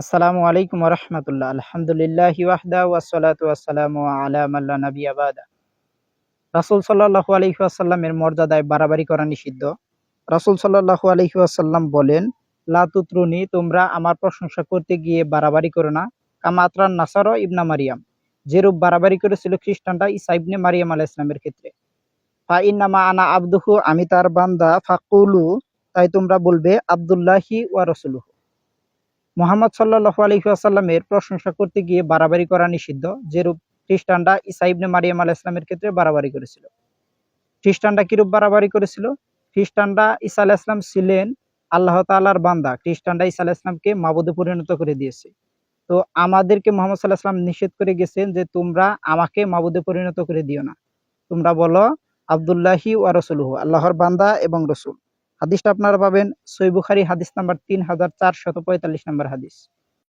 আসসালামু আলাইকুম রহমতুল্লাহ। আলহামদুলিল্লাহ ওয়াহদা ওয়াসালাতু ওয়াসসালামু আলা মাল্লা নবী আবাদা রাসূল সাল্লাল্লাহু আলাইহি ওয়াসাল্লামের মর্যাদায় বাড়াবাড়ি করা নিষিদ্ধ। রাসূল সাল্লাল্লাহু আলাইহি ওয়াসাল্লাম বলেন, লা তুতরুনি, তোমরা আমার প্রশংসা করতে গিয়ে বাড়াবাড়ি করো না। কামাত্রান নাসার ইবনা মারিয়াম। যেরূপ বাড়াবাড়ি করেছিল খ্রিস্টানরা ঈসা ইবনে মারিয়াম আলাইহিস সালামের ক্ষেত্রে। ফা ইন্নামা আনা আবদুহু, আমি তার বান্দা, ফাকুলু, তাই তোমরা বলবে, আব্দুল্লাহি ওয়া রাসূলুহু। মোহাম্মদ সাল্লাল্লাহু আলাইহি ওয়াসাল্লামের প্রশংসা করতে গিয়ে বাড়াবাড়ি করা নিষিদ্ধ, যেরূপ খ্রিস্টানরা ঈসা ইবনে মারিয়াম আলাইহিস সালামের ক্ষেত্রে বাড়াবাড়ি করেছিল। খ্রিস্টানরা কিরূপ বাড়াবাড়ি করেছিল? খ্রিস্টানরা ঈসা আলাইহিস সালাম ছিলেন আল্লাহ তাআলার বান্দা। খ্রিস্টানরা ঈসা আলাইহিস সালামকে মাবুদে পরিণত করে দিয়েছে। তো আমাদেরকে মোহাম্মদ সাল্লাল্লাহু আলাইহি সাল্লাম নিষেধ করে গেছেন যে তোমরা আমাকে মাবুদে পরিণত করে দিও না। তোমরা বলো, আব্দুল্লাহি ওয়া রাসূলুহু, আল্লাহর বান্দা এবং রসুল। হাদিসটা আপনারা পাবেন। সই বুখারি হাদিস নাম্বার তিন হাজার চারশত পঁয়তাল্লিশ নাম্বার হাদিস।